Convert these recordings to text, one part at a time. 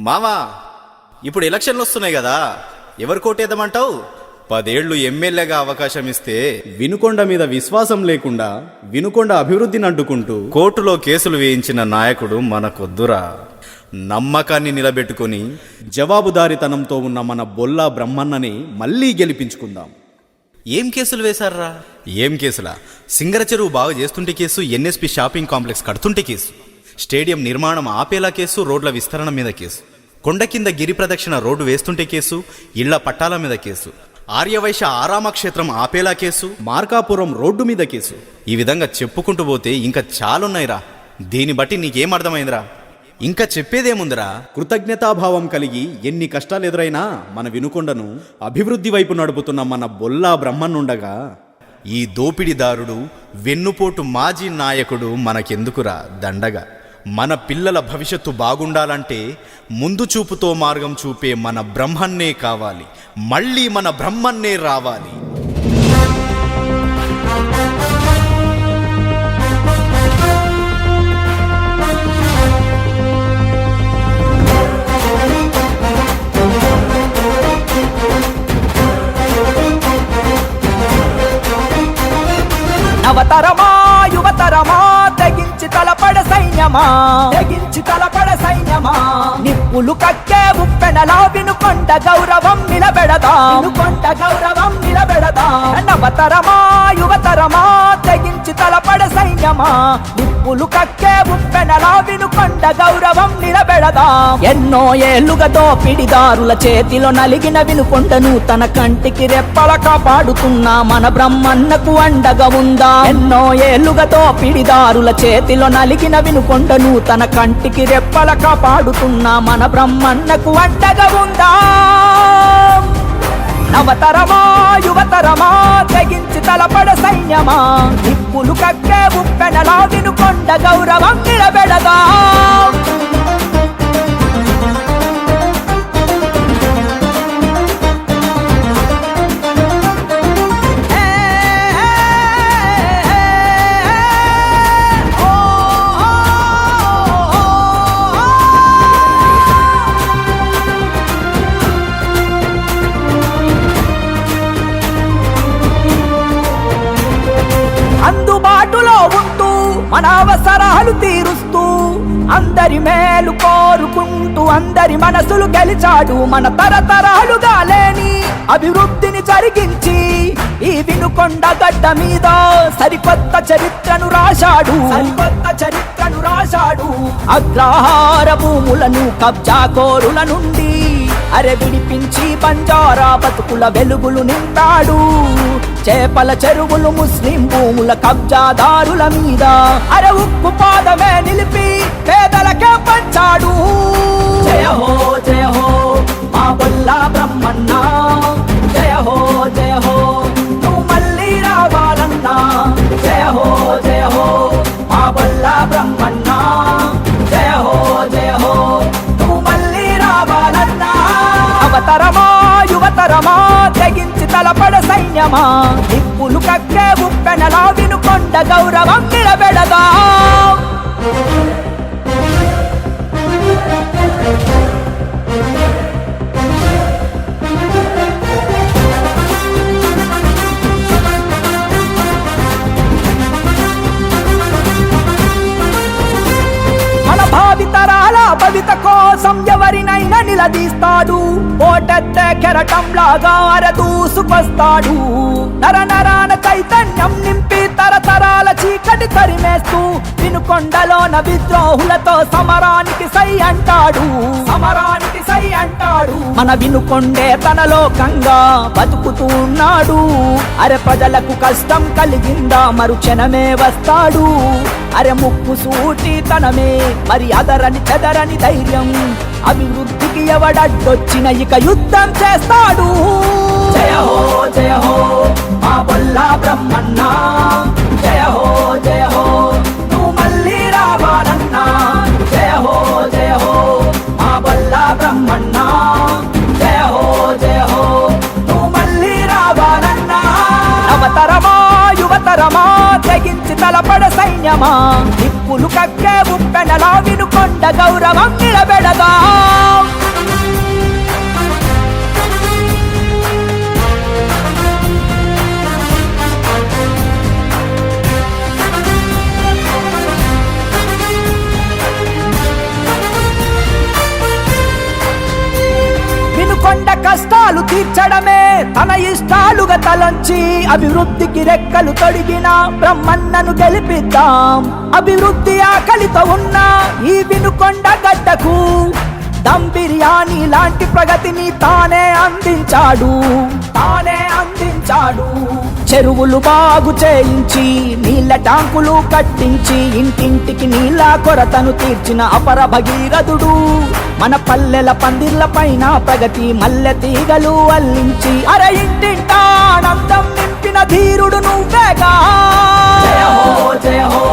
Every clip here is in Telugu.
మామా ఇప్పుడు ఎలక్షన్లు వస్తున్నాయి కదా. ఎవరు కోటేద్దామంటావు? పదేళ్ళు ఎమ్మెల్యేగా అవకాశం ఇస్తే వినుకొండ మీద విశ్వాసం లేకుండా వినుకొండ అభివృద్ధిని అడ్డుకుంటూ కోర్టులో కేసులు వేయించిన నాయకుడు మనకొద్దురా. నమ్మకాన్ని నిలబెట్టుకొని జవాబుదారితనంతో ఉన్న మన బొల్లా బ్రహ్మన్నని మళ్ళీ గెలిపించుకుందాం. ఏం కేసులు వేశారా? ఏం కేసులా? సింగర చెరువు బాగా చేస్తుంటే కేసు ఎన్ఎస్పి షాపింగ్ కాంప్లెక్స్ కడుతుంటే కేసు. స్టేడియం నిర్మాణం ఆపేలా కేసు రోడ్ల విస్తరణ మీద కేసు. కొండ కింద గిరి ప్రదక్షిణ రోడ్డు వేస్తుంటే కేసు ఇళ్ళ పట్టాల మీద కేసు. ఆర్యవైశ్య ఆరామ క్షేత్రం ఆపేలా కేసు మార్కాపురం రోడ్డు మీద కేసు. ఈ విధంగా చెప్పుకుంటూ పోతే ఇంకా చాలున్నాయిరా. దీన్ని బట్టి నీకేం అర్థమైందిరా? ఇంకా చెప్పేదేముందిరా? కృతజ్ఞతాభావం కలిగి ఎన్ని కష్టాలు ఎదురైనా మన వినుకొండను అభివృద్ధి వైపు నడుపుతున్న మన బొల్లా బ్రహ్మన్నుండగా ఈ దోపిడిదారుడు వెన్నుపోటు మాజీ నాయకుడు మనకెందుకురా దండగా? మన పిల్లల భవిష్యత్తు బాగుండాలంటే ముందు చూపుతో మార్గం చూపే మన బ్రహ్మన్నే కావాలి. మళ్ళీ మన బ్రహ్మన్నే రావాలి. అవతారం సైన్యమా? తెగించి తలపడ సైన్యమా? నిప్పులు కక్కే ఉప్పెనలా వినుకొండ గౌరవం నిలబెడదా? వినుకొండ గౌరవం నిలబెడదా? నవతరమా యువతరమా? తెగించి తలపడ సైన్యమా నిప్పులు కక్కే ఉప్పెనలా వినుకొండ గౌరవం నిలబెడదా. ఎన్నో ఏళ్ళుగా దోపిడిదారుల చేతిలో నలిగిన వినుకొండను తన కంటికి రెప్పల కాపాడుతున్నా మన బ్రహ్మన్నకు అండగా ఉందా. ఎన్నో ఏళ్ళుగా దోపిడిదారుల చేతిలో నలిగిన వినుకొండను తన కంటికి రెప్పల కాపాడుతున్నా మన బ్రహ్మన్నకు అండగా ఉందా. నవతరమా బలపడ సైన్యమా? నిప్పులు కక్కే ఉప్పెనలా వినుకొండ గౌరవం నిలబెడదా. అందరి మేలు కోరుకుంటూ అందరి మనసులు గెలిచాడు మన తరతరాలుగా లేని అభివృద్ధిని జరిగించి ఈ వినుకొండ గడ్డ మీద సరికొత్త చరిత్రను రాశాడు. సరికొత్త చరిత్రను రాశాడు. అగ్రహార భూములను కబ్జా కోరుల నుండి అరె విడిపించి బంజారా బతుకుల వెలుగులు నింపాడు చేపల చెరువులు ముస్లిం భూముల కబ్జాదారుల మీద అరె ఉక్కు పాదమే నిలిపి పేదలకే పంచాడు. జయ హో జయ హో మా బొల్లా బ్రహ్మన్న. జయ హో జయ హో నువ్వు మళ్ళీ రావాలన్నా. జయ హో జయ హో మా బొల్లా బ్రహ్మన్న. తలపడ నిప్పులు కక్కే ఉప్పెనలా వినుకొండ గౌరవం నిలబెడదా? thank you ఎవరినైనా నిలదీస్తాడు ఓటెత్తే కెరటంలాగా అరదూసుకొస్తాడు నర నరాన చైతన్యం వినుకొండలోన విద్రోహులతో సమరానికి సై అంటాడు. సమరానికి సై అంటాడు. మన వినుకొండే తన లోకంగా బతుకుతూ ఉన్నాడు. అరె ప్రజలకు కష్టం కలిగిందా మరుక్షణమే వస్తాడు. అరె ముక్కు సూటి తనమే మరి అదరని చెదరని ధైర్యం. అభివృద్ధికి ఎవడడ్డొచ్చిన ఇక యుద్ధం చేస్తాడు. జయ హో జయ హో మా బొల్లా బ్రహ్మన్న. జయించి తలపడ సైన్యమా? నిప్పులు కక్కే ఉప్పెనలా వినుకొండ గౌరవం నిలబెడదా? వినుకొండ కష్టాలు తీర్చడమే తన ఇష్ట తలంచి అభివృద్ధికి రెక్కలు తొడిగిన బ్రహ్మన్నను గెలిపిద్దాం. అభివృద్ధి ఆకలితో ఉన్న ఈ వినుకొండ గడ్డకు దమ్ బిర్యానీ లాంటి ప్రగతిని తానే అందించాడు. తానే అందించాడు. చెరువులు బాగు చేయించి నీళ్ళ ట్యాంకులు కట్టించి ఇంటింటికి నీళ్ళ కొరతను తీర్చిన అపర భగీరథుడు. మన పల్లెల పందిర్ల పైన ప్రగతి మల్లె తీగలు అల్లించి అర ఇంటింట ఆనందం నింపిన ధీరుడు నువ్వేగా. జయ హో జయ హో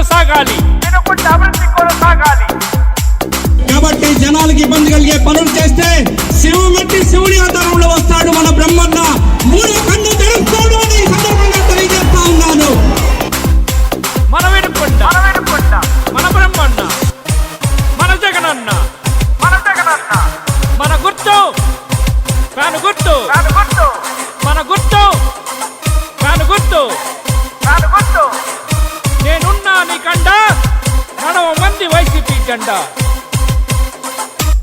కొనసాగాలి. వినుకుంటే అభివృద్ధి కొనసాగాలి. కాబట్టి జనాలకి ఇబ్బంది కలిగే పనులు చేస్తే శివమెట్టి శివుని ఆధారంలో వస్తాడు మన బ్రహ్మన్న. మూడో ఎజెండా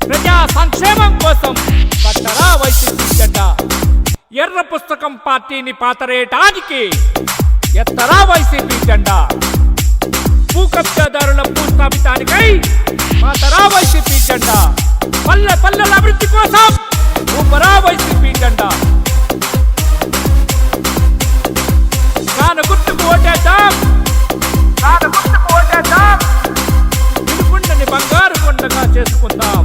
ప్రజా సంక్షేమం కోసం కట్టరా వైసీపీ జెండా. ఎర్ర పుస్తకం పార్టీని పాతరేయటానికి ఎత్తరా వైసీపీ జెండా. భూ కబ్జాదారుల భూస్థాపితానికై పాతరా వైసీపీ జెండా. పల్లె పల్లెల అభివృద్ధి కోసం ఊపరా వైసీపీ జెండా. కాను గుర్తుకు ఓటేద్దాం. దాని చేసుకుందాం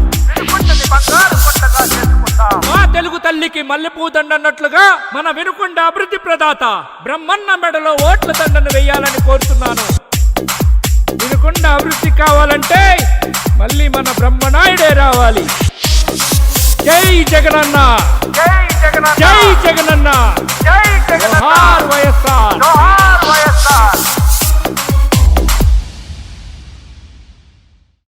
మా తెలుగు తల్లికి మల్లెపూ దండన్నట్లుగా మన వినుకొండ అభివృద్ధి ప్రదాత బ్రహ్మన్న మెడలో ఓట్ల దండను వేయాలని కోరుతున్నాను. వినుకొండ అభివృద్ధి కావాలంటే మళ్ళీ మన బ్రహ్మనాయుడే రావాలి. జై జగనన్న. జై జగనన్న. జై జగనన్న.